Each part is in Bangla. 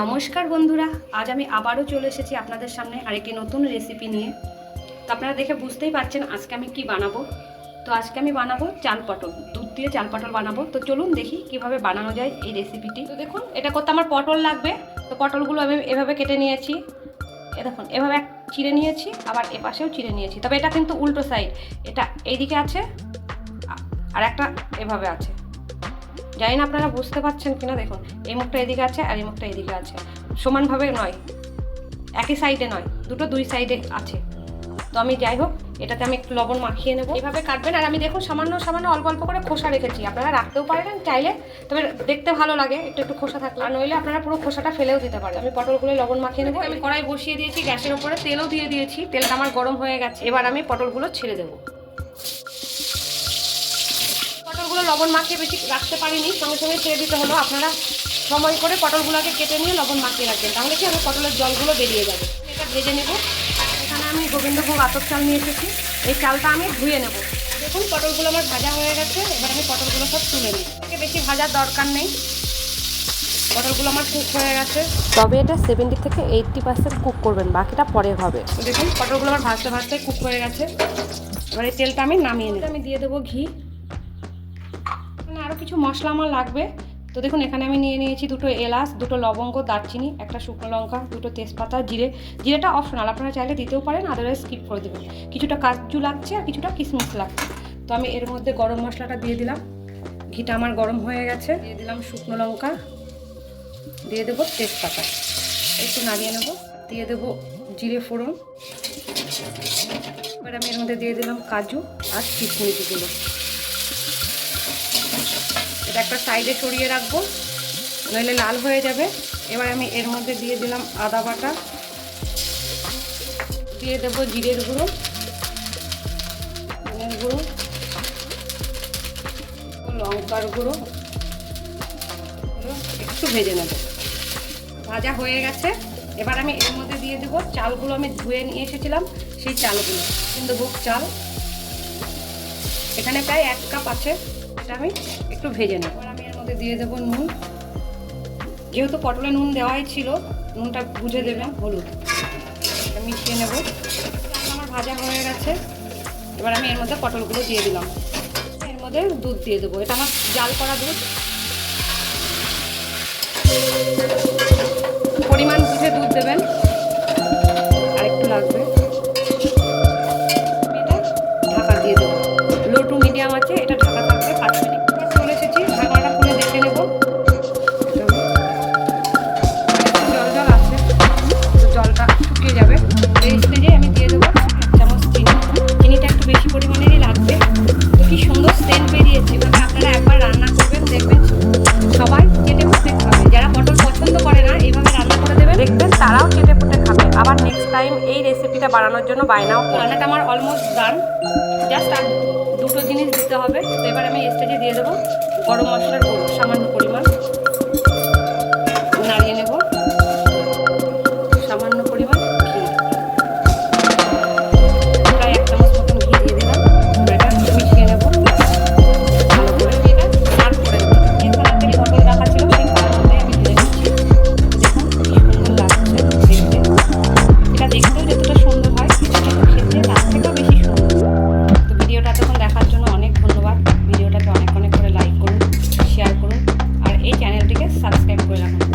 নমস্কার বন্ধুরা, আজ আমি আবারও চলে এসেছি আপনাদের সামনে আরেকটি নতুন রেসিপি নিয়ে। তো আপনারা দেখে বুঝতেই পারছেন আজকে আমি কি বানাবো। তো আজকে আমি বানাবো চাল পটল, দুধ দিয়ে চাল পটল বানাবো। তো চলুন দেখি কীভাবে বানানো যায় এই রেসিপিটি তো দেখুন, এটা করতে আমার পটল লাগবে। তো পটলগুলো আমি এভাবে কেটে নিয়েছি। এ দেখুন, এভাবে চিড়ে নিয়েছি, আবার এপাশেও চিড়ে নিয়েছি। তবে এটা কিন্তু উল্টো সাইড এটা এইদিকে আছে, আর একটা এভাবে আছে। জানি না আপনারা বুঝতে পারছেন কিনা, দেখুন, এই মুখটা এদিকে আছে আর এই মুখটা এদিকে আছে। সমানভাবে নয়, একই সাইডে নয়, দুটো দুই সাইডে আছে। তো আমি যাই হোক, এটাতে আমি একটু লবণ মাখিয়ে নেব। এভাবে কাটবেন, আর আমি দেখুন সামান্য সামান্য অল্প অল্প করে খোসা রেখেছি। আপনারা রাখতেও পারেন চাইলে, তবে দেখতে ভালো লাগে, একটু একটু খোসা থাকলে। আর নইলে আপনারা পুরো খোসাটা ফেলেও দিতে পারেন। আমি পটলগুলো লবণ মাখিয়ে নেব। আমি কড়াই বসিয়ে দিয়েছি, গ্যাসের উপরে তেলও দিয়ে দিয়েছি। তেলটা আমার গরম হয়ে গেছে। এবার আমি পটলগুলো ছেড়ে দেবো। পটলগুলো লবণ মাখিয়ে বেশি রাখতে পারিনি। সঙ্গে সঙ্গে ছেড়ে দিতে হলো। আপনারা সময় করে পটলগুলোকে কেটে নিয়ে লবণ মাখিয়ে রাখবেন। তাহলে কি আমি পটলের জলগুলো বেরিয়ে যাবে। এটা ভেজে নেব। এখানে আমি গোবিন্দভোগ আতপ চাল নিয়ে এসেছি। এই চালটা আমি ধুয়ে নেব। দেখুন, পটলগুলো আমার ভাজা হয়ে গেছে। এবার আমি পটলগুলো সব তুলে নিই। একে বেশি ভাজার দরকার নেই। পটলগুলো আমার কুক হয়ে গেছে। তবে এটা সেভেন্টি থেকে এইটটি পার্সেন্ট কুক করবেন। বাকিটা পরে হবে। দেখুন, পটলগুলো আমার ভাজতে ভাজতে কুক হয়ে গেছে। এবার এই তেলটা আমি নামিয়ে নেব। আমি দিয়ে দেবো ঘি। কিছু মশলা আমার লাগবে। তো দেখুন, এখানে আমি নিয়ে নিয়েছি দুটো এলাচ, দুটো লবঙ্গ, দারচিনি, একটা শুকনো লঙ্কা, দুটো তেজপাতা, জিরে। জিরেটা অপশনাল, আপনারা চাইলে দিতেও পারেন আদারওয়াইজ স্কিপ করে দেবেন। কিছুটা কাজু লাগছে আর কিছুটা কিশমিশ লাগছে। তো আমি এর মধ্যে গরম মশলাটা দিয়ে দিলাম। ঘিটা আমার গরম হয়ে গেছে। দিয়ে দিলাম শুকনো লঙ্কা। দিয়ে দেবো তেজপাতা। একটু নাড়িয়ে নেব। দিয়ে দেবো জিরে ফোড়ন। এবার আমি এর মধ্যে দিয়ে দিলাম কাজু আর কিশমিশগুলো এটা একটা সাইডে সরিয়ে রাখব, নইলে লাল হয়ে যাবে। এবার আমি এর মধ্যে দিয়ে দিলাম আদা বাটা। দিয়ে দেবো জিরের গুঁড়ো, ধনের গুঁড়ো, লঙ্কার গুঁড়ো। একটু ভেজে নেব। ভাজা হয়ে গেছে। এবার আমি এর মধ্যে দিয়ে দেবো চালগুলো আমি ধুয়ে নিয়ে এসেছিলাম, সেই চালগুলো। কিন্তু বুক চাল এখানে প্রায় এক কাপ আছে। এটা আমি একটু ভেজে নেব। আমি এর মধ্যে দিয়ে দেবো নুন। যেহেতু পটলে নুন দেওয়াই ছিল, নুনটা বুঝে দেবেন, হলুদ। মিশিয়ে নেব। আমার ভাজা হয়ে গেছে। এবার আমি এর মধ্যে পটলগুলো দিয়ে দিলাম। এর মধ্যে দুধ দিয়ে দেবো। এটা আমার জাল করা দুধ। পরিমাণ বুঝে দুধ দেবেন। আর একটু লাগবে। বানানোর জন্য বায়নাও রান্নাটা আমার অলমোস্ট ডান জাস্ট আর দুটো জিনিস দিতে হবে। তো এবার আমি স্টেজে দিয়ে দেবো। গরম মশলার গুঁড়ো, সামান্য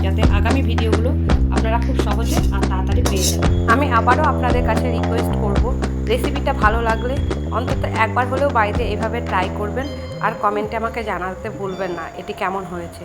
যাতে আগামী ভিডিওগুলো আপনারা খুব সহজে আর তাড়াতাড়ি পেয়ে যান আমি আবারও আপনাদের কাছে রিকোয়েস্ট করব রেসিপিটা ভালো লাগলে অন্তত একবার হলেও বাড়িতে এভাবে ট্রাই করবেন আর কমেন্টে আমাকে জানাতে ভুলবেন না, এটি কেমন হয়েছে।